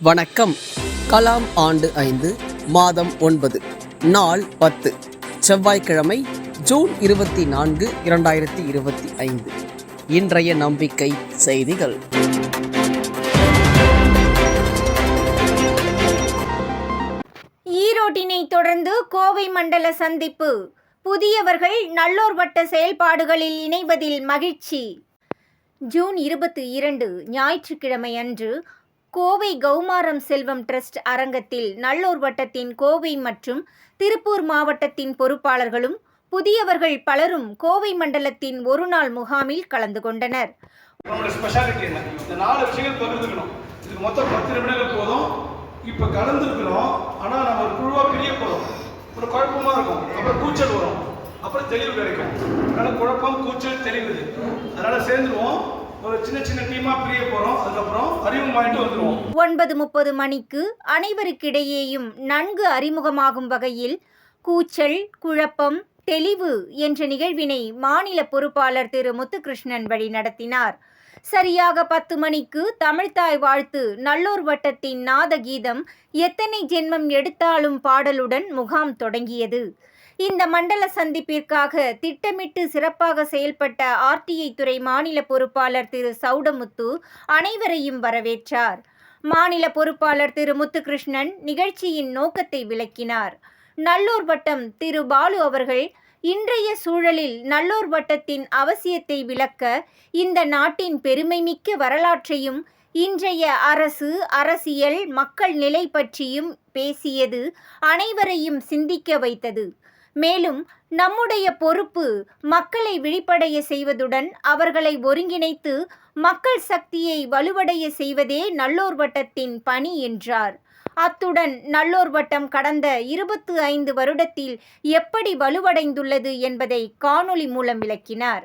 வணக்கம். கலாம் ஆண்டு ஐந்து மாதம் ஒன்பது நாள் பத்து. செவ்வாய்க்கிழமை ஜூன் இருபத்தி நான்கு இரண்டாயிரத்தி இருபத்தி ஐந்து. இன்றைய நம்பிக்கை செய்திகள். ஈரோட்டினை தொடர்ந்து கோவை மண்டல சந்திப்பு. புதியவர்கள் நல்லோர் வட்ட செயல்பாடுகளில் இணைவதில் மகிழ்ச்சி. ஜூன் இருபத்தி இரண்டு ஞாயிற்றுக்கிழமை அன்று கோவை கௌமாரம் செல்வம் ட்ரஸ்ட் அரங்கத்தில் நல்லூர் வட்டத்தின் கோவை மற்றும் திருப்பூர் மாவட்டத்தின் பொறுப்பாளர்களும் புதியவர்கள் பலரும் கோவை மண்டலத்தின் ஒருநாள் முகாமில் கலந்து கொண்டனர். மொத்தம் பத்து நிமிடங்கள் போதும். இப்போ கலந்துருக்கிறோம். ஆனால் நம்ம ஒரு குழுவாக பிரிய போகிறோம் ஒரு குழப்பமாக இருக்கும். அப்புறம் கூச்சல் வரும். அப்புறம் தெளிவு கிடைக்கும். அதனால் குழப்பம் கூச்சல் தெளிவு அதனால் சேர்ந்துருவோம். ஒன்பது முப்பது மணிக்கு அனைவருக்கிடையேயும் நன்கு அறிமுகமாகும் வகையில் கூச்சல் குழப்பம் தெளிவு என்ற நிகழ்வினை மாநில பொறுப்பாளர் திரு முத்துகிருஷ்ணன் வழி நடத்தினார். சரியாக பத்து மணிக்கு தமிழ்தாய் வாழ்த்து நல்லூர் வட்டத்தின் நாத கீதம் எத்தனை ஜென்மம் எடுத்தாலும் பாடலுடன் முகாம் தொடங்கியது. இந்த மண்டல சந்திப்பிற்காக திட்டமிட்டு சிறப்பாக செயல்பட்ட ஆர்டிஐ துறை மாநில பொறுப்பாளர் திரு சௌடமுத்து அனைவரையும் வரவேற்றார். மாநில பொறுப்பாளர் திரு முத்துகிருஷ்ணன் நிகழ்ச்சியின் நோக்கத்தை விளக்கினார். நல்லூர் வட்டம் திரு பாலு அவர்கள் இன்றைய சூழலில் நல்லூர் வட்டத்தின் அவசியத்தை விளக்க இந்த நாட்டின் பெருமைமிக்க வரலாற்றையும் இன்றைய அரசு அரசியல் மக்கள் நிலை பற்றியும் பேசியது அனைவரையும் சிந்திக்க வைத்தது. மேலும் நம்முடைய பொறுப்பு மக்களை விழிப்படைய செய்வதுடன் அவர்களை ஒருங்கிணைத்து மக்கள் சக்தியை வலுவடைய செய்வதே நல்லோர் வட்டத்தின் பணி என்றார். அத்துடன் நல்லோர் வட்டம் கடந்த இருபத்து ஐந்து வருடத்தில் எப்படி வலுவடைந்துள்ளது என்பதை காணொளி மூலம் விளக்கினார்.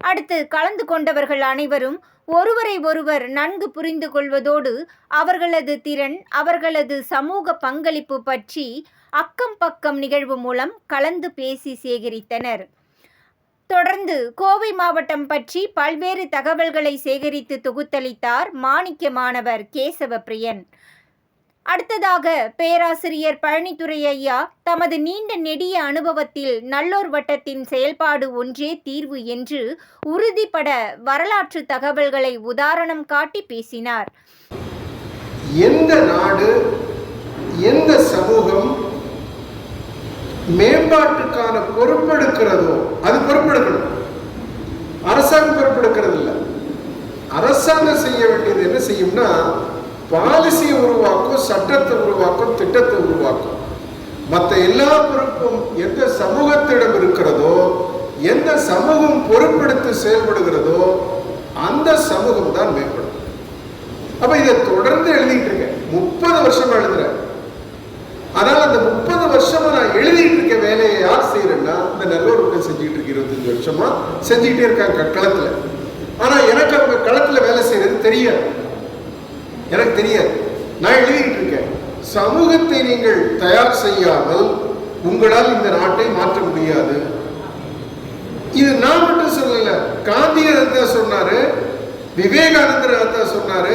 அடுத்து கலந்து கொண்டவர்கள் அனைவரும் ஒருவரை ஒருவர் நன்கு புரிந்து கொள்வதோடு அவர்களது திறன் அவர்களது சமூக பங்களிப்பு பற்றி அக்கம் பக்கம் நிகழ்வு மூலம் கலந்து பேசி சேகரித்தனர். தொடர்ந்து கோவை மாவட்டம் பற்றி பல்வேறு தகவல்களை சேகரித்து தொகுத்தளித்தார் மாணிக்க மாணவர் கேசவ பிரியன் அடுத்ததாக பேராசிரியர் பழனித்துறை ஐயா தமது நீண்ட நெடிய அனுபவத்தில் நல்லோர் வட்டத்தின் செயல்பாடு ஒன்றே தீர்வு என்று உறுதிப்பட வரலாற்று தகவல்களை உதாரணம் காட்டி பேசினார். எந்த நாடு எந்த சமூகம் மேம்பாட்டுக்கான பொறுப்பெடுக்கிறதோ அது பொறுப்பெடுக்கணும். அரசாங்கம் பொறுப்பெடுக்கிறது இல்லை அரசாங்கம் செய்ய வேண்டியது என்ன செய்யும்னா பாலிசியை உருவாக்கும் சட்டத்தை உருவாக்கும் திட்டத்தை உருவாக்கும். மற்ற எல்லா பொறுப்பும் எந்த சமூகத்திடம் இருக்கிறதோ எந்த சமூகம் பொறுப்பெடுத்து செயல்படுகிறதோ அந்த சமூகம் தான் மேம்படும். அப்ப இதை தொடர்ந்து எழுதிட்டு இருக்கேன். முப்பது வருஷமா எழுதுறேன். ஆனால் அந்த முப்பது வருஷமா நான் எழுதிட்டு இருக்க வேலையை யார் செய்யறேன்னா இந்த நல்லூர் செஞ்சுட்டு இருக்க இருபத்தஞ்சு வருஷமா செஞ்சுக்கிட்டே இருக்காங்க களத்துல ஆனா எனக்கு அவங்க களத்துல வேலை செய்யறது தெரியாது. எனக்கு தெரியாது. நான் எழுதிட்டு இருக்கேன். சமூகத்தை நீங்கள் தயார் செய்யாமல் உங்களால் இந்த நாட்டை மாற்ற முடியாது. இது நான் மட்டும் சொல்லல. காந்தியர் அதான் சொன்னாரு. விவேகானந்தர் அதான் சொன்னாரு.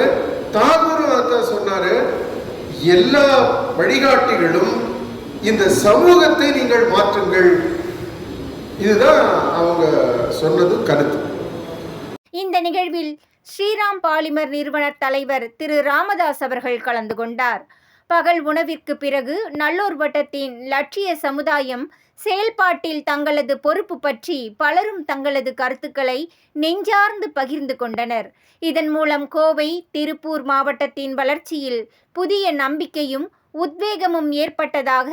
தாகூர் அதான் சொன்னாரு. எல்லா வழிகாட்டிகளும் இந்த சமூகத்தை நீங்கள் மாற்றுங்கள். இதுதான் அவங்க சொன்னது கருத்து இந்த நிகழ்வில் ஸ்ரீராம் பாலிமர் நிறுவனர் தலைவர் திரு ராமதாஸ் அவர்கள் கலந்து கொண்டார். பகல் உணவிற்கு பிறகு நல்லூர் வட்டத்தின் லட்சிய சமுதாயம் செயல்பாட்டில் தங்களது பொறுப்பு பற்றி பலரும் தங்களது கருத்துக்களை நெஞ்சார்ந்து பகிர்ந்து கொண்டனர். இதன் மூலம் கோவை திருப்பூர் மாவட்டத்தின் வளர்ச்சியில் புதிய நம்பிக்கையும் உத்வேகமும் ஏற்பட்டதாக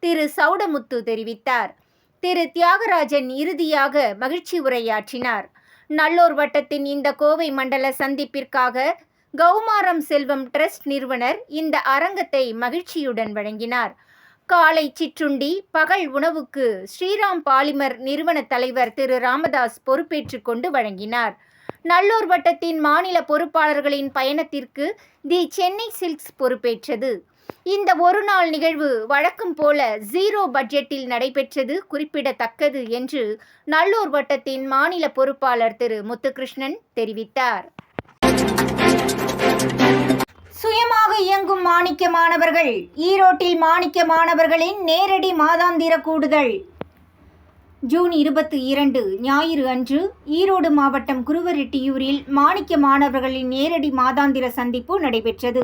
திரு சௌடமுத்து தெரிவித்தார். திரு தியாகராஜன் இறுதியாக மகிழ்ச்சி உரையாற்றினார். நல்லூர் வட்டத்தின் இந்த கோவை மண்டல சந்திப்பிற்காக கௌமாரம் செல்வம் ட்ரஸ்ட் நிறுவனர் இந்த அரங்கத்தை மகிழ்ச்சியுடன் வழங்கினார். காலை சிற்றுண்டி பகல் உணவுக்கு ஸ்ரீராம் பாலிமர் நிறுவன தலைவர் திரு ராமதாஸ் பொறுப்பேற்று கொண்டு வழங்கினார். நல்லூர் வட்டத்தின் மாநில பொறுப்பாளர்களின் பயணத்திற்கு தி சென்னை சில்க்ஸ் பொறுப்பேற்றது. இந்த ஒரு நாள் நிகழ்வு வழக்கம் போல ஜீரோ பட்ஜெட்டில் நடைபெற்றது குறிப்பிடத்தக்கது என்று நல்லூர் வட்டத்தின் மாநில பொறுப்பாளர் திரு முத்துகிருஷ்ணன் தெரிவித்தார். சுயமாக இயங்கும் மாணிக்க மாணவர்கள் ஈரோட்டில் மாணிக்க மாணவர்களின் நேரடி மாதாந்திர கூடுதல். ஜூன் இருபத்தி இரண்டு ஞாயிறு அன்று ஈரோடு மாவட்டம் குருவரெட்டியூரில் மாணிக்க மாணவர்களின் நேரடி மாதாந்திர சந்திப்பு நடைபெற்றது.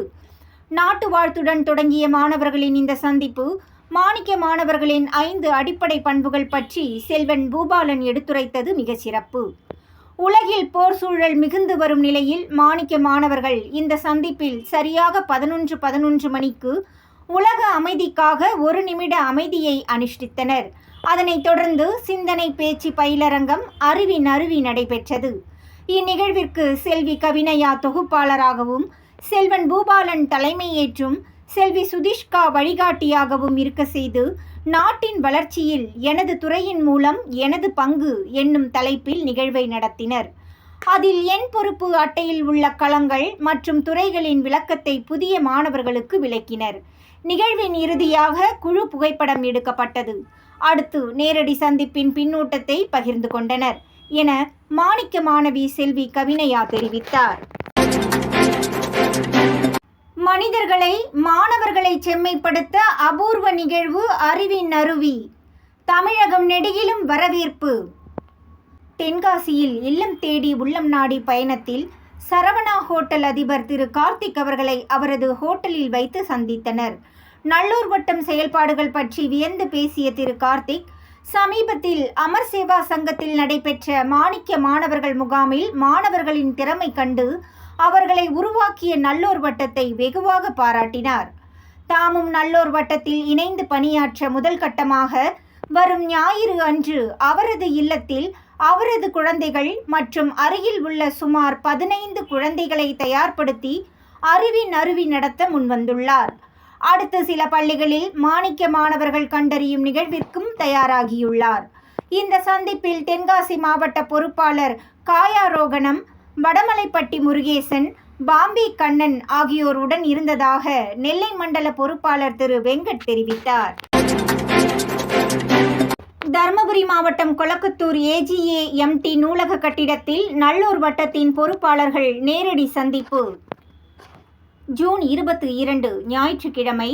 நாட்டு வாழ்த்துடன் தொடங்கிய மாணவர்களின் இந்த சந்திப்பு மாணிக்க மாணவர்களின் ஐந்து அடிப்படை பண்புகள் பற்றி செல்வன் பூபாலன் எடுத்துரைத்தது மிக சிறப்பு. உலகில் போர் சூழல் மிகுந்து வரும் நிலையில் மாணிக்க மாணவர்கள் இந்த சந்திப்பில் சரியாக பதினொன்று பதினொன்று மணிக்கு உலக அமைதிக்காக ஒரு நிமிட அமைதியை அனுஷ்டித்தனர். அதனைத் தொடர்ந்து சிந்தனை பேச்சு பயிலரங்கம் அருவி நறுவி நடைபெற்றது. இந்நிகழ்விற்கு செல்வி கவினையா தொகுப்பாளராகவும் செல்வன் பூபாலன் தலைமையேற்றும் செல்வி சுதிஷ்கா வழிகாட்டியாகவும் இருக்க செய்து நாட்டின் வளர்ச்சியில் எனது துறையின் மூலம் எனது பங்கு என்னும் தலைப்பில் நிகழ்வை நடத்தினர். அதில் என் பொறுப்பு அட்டையில் உள்ள களங்கள் மற்றும் துறைகளின் விளக்கத்தை புதிய மாணவர்களுக்கு விளக்கினர். நிகழ்வின் இறுதியாக குழு புகைப்படம் எடுக்கப்பட்டது. அடுத்து நேரடி சந்திப்பின் பின்னூட்டத்தை பகிர்ந்து கொண்டனர் என மாணிக்க மாணவி செல்வி கவினையா தெரிவித்தார். மனிதர்களை மாணவர்களை செம்மைப்படுத்த அபூர்வ நிகழ்வு அறிவின் அருவி. தமிழகம் நெடுகிலும் வரவேற்பு. தென்காசியில் இல்லம் தேடி உள்ளம் நாடி பயணத்தில் சரவணா ஹோட்டல் அதிபர் திரு கார்த்திக் அவர்களை அவரது ஹோட்டலில் வைத்து சந்தித்தனர். நல்லூர் வட்டம் செயல்பாடுகள் பற்றி வியந்து பேசிய திரு கார்த்திக் சமீபத்தில் அமர் சேவா சங்கத்தில் நடைபெற்ற மாணிக்க மாணவர்கள் முகாமில் மாணவர்களின் திறமை கண்டு அவர்களை உருவாக்கிய நல்லோர் வட்டத்தை வெகுவாக பாராட்டினார். தாமும் நல்லோர் வட்டத்தில் இணைந்து பணியாற்ற முதல் கட்டமாக வரும் ஞாயிறு அன்று அவரது இல்லத்தில் அவரது குழந்தைகள் மற்றும் அருகில் உள்ள சுமார் பதினைந்து குழந்தைகளை தயார்படுத்தி அருவின் அருவி நடத்த முன்வந்துள்ளார். அடுத்த சில பள்ளிகளில் மாணிக்க மாணவர்கள் கண்டறியும் நிகழ்விற்கும் தயாராகியுள்ளார். இந்த சந்திப்பில் தென்காசி மாவட்ட பொறுப்பாளர் காயாரோகணம் வடமலைப்பட்டி முருகேசன் பாம்பே கண்ணன் ஆகியோருடன் இருந்ததாக நெல்லை மண்டல பொறுப்பாளர் திரு வெங்கட் தெரிவித்தார். தருமபுரி மாவட்டம் கொளக்கத்தூர் ஏஜிஏ எம்டி நூலக கட்டிடத்தில் நல்லூர் வட்டத்தின் பொறுப்பாளர்கள் நேரடி சந்திப்பு. ஜூன் இருபத்தி இரண்டு ஞாயிற்றுக்கிழமை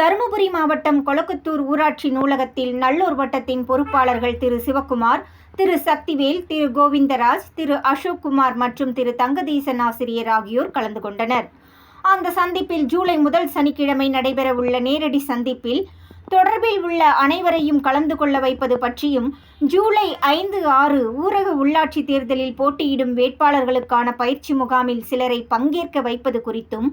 தருமபுரி மாவட்டம் கொளக்கத்தூர் ஊராட்சி நூலகத்தில் நல்லூர் வட்டத்தின் பொறுப்பாளர்கள் திரு சிவக்குமார் திரு சக்திவேல் திரு கோவிந்தராஜ் திரு அசோக் குமார் மற்றும் திரு தங்கதீசன் ஆசிரியர் ஆகியோர் கலந்து கொண்டனர். அந்த சந்திப்பில் ஜூலை முதல் சனிக்கிழமை நடைபெறவுள்ள நேரடி சந்திப்பில் தொடர்பில் உள்ள அனைவரையும் கலந்து கொள்ள வைப்பது பற்றியும் ஜூலை ஐந்து ஆறு ஊரக உள்ளாட்சி தேர்தலில் போட்டியிடும் வேட்பாளர்களுக்கான பயிற்சி முகாமில் சிலரை பங்கேற்க வைப்பது குறித்தும்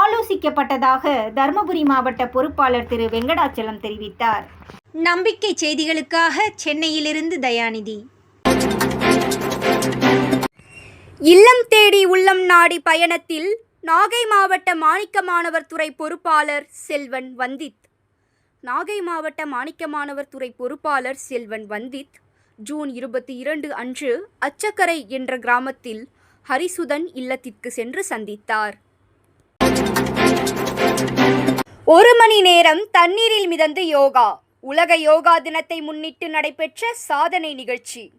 ஆலோசிக்கப்பட்டதாக தருமபுரி மாவட்ட பொறுப்பாளர் திரு வெங்கடாச்சலம் தெரிவித்தார். நம்பிக்கை செய்திகளுக்காக சென்னையிலிருந்து தயாநிதி. இல்லம் தேடி உள்ளம் நாடி பயணத்தில் நாகை மாவட்ட மாணிக்க மாணவர் துறை பொறுப்பாளர் செல்வன் வந்தித். நாகை மாவட்ட மாணிக்க மாணவர் துறை பொறுப்பாளர் செல்வன் வந்தித் ஜூன் இருபத்தி இரண்டு அன்று அச்சக்கரை என்ற கிராமத்தில் ஹரிசுதன் இல்லத்திற்கு சென்று சந்தித்தார். ஒரு மணி நேரம் தண்ணீரில் மிதந்து யோகா உலக யோகா தினத்தை முன்னிட்டு நடைபெற்ற சாதனை நிகழ்ச்சி.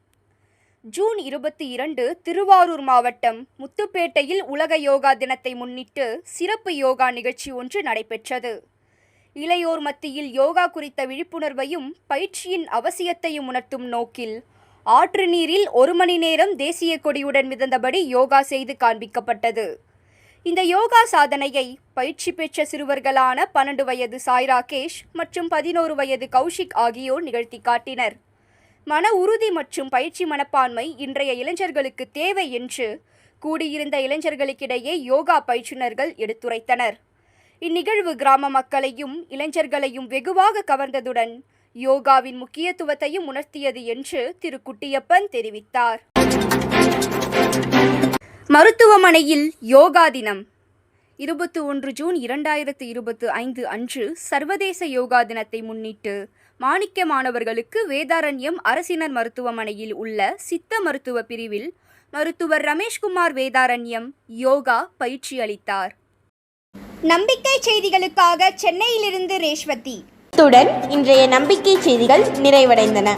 ஜூன் இருபத்தி இரண்டு திருவாரூர் மாவட்டம் முத்துப்பேட்டையில் உலக யோகா தினத்தை முன்னிட்டு சிறப்பு யோகா நிகழ்ச்சி ஒன்று நடைபெற்றது. இளையோர் மத்தியில் யோகா குறித்த விழிப்புணர்வையும் பயிற்சியின் அவசியத்தையும் உணர்த்தும் நோக்கில் ஆற்று நீரில் ஒரு மணி நேரம் தேசிய கொடியுடன் மிதந்தபடி யோகா செய்து காண்பிக்கப்பட்டது. இந்த யோகா சாதனையை பயிற்சி பெற்ற சிறுவர்களான பன்னெண்டு வயது சாய் ராகேஷ் மற்றும் பதினோரு வயது கௌஷிக் ஆகியோர் நிகழ்த்தி காட்டினர். மன உறுதி மற்றும் பயிற்சி மனப்பான்மை இன்றைய இளைஞர்களுக்கு தேவை என்று கூடியிருந்த இளைஞர்களுக்கிடையே யோகா பயிற்றுநர்கள் எடுத்துரைத்தனர். இந்நிகழ்வு கிராம மக்களையும் இளைஞர்களையும் வெகுவாக கவர்ந்ததுடன் யோகாவின் முக்கியத்துவத்தையும் உணர்த்தியது என்று திரு குட்டியப்பன் தெரிவித்தார். மருத்துவமனையில் யோகா தினம். இருபத்தி ஒன்று ஜூன் இரண்டாயிரத்து இருபத்து ஐந்து அன்று சர்வதேச யோகா தினத்தை முன்னிட்டு மாணிக்க மாணவர்களுக்கு வேதாரண்யம் அரசினர் மருத்துவமனையில் உள்ள சித்த மருத்துவ பிரிவில் மருத்துவர் ரமேஷ்குமார் வேதாரண்யம் யோகா பயிற்சி அளித்தார். நம்பிக்கை செய்திகளுக்காக சென்னையிலிருந்து ரேஷ்வதி. இத்துடன் இன்றைய நம்பிக்கை செய்திகள் நிறைவடைந்தன.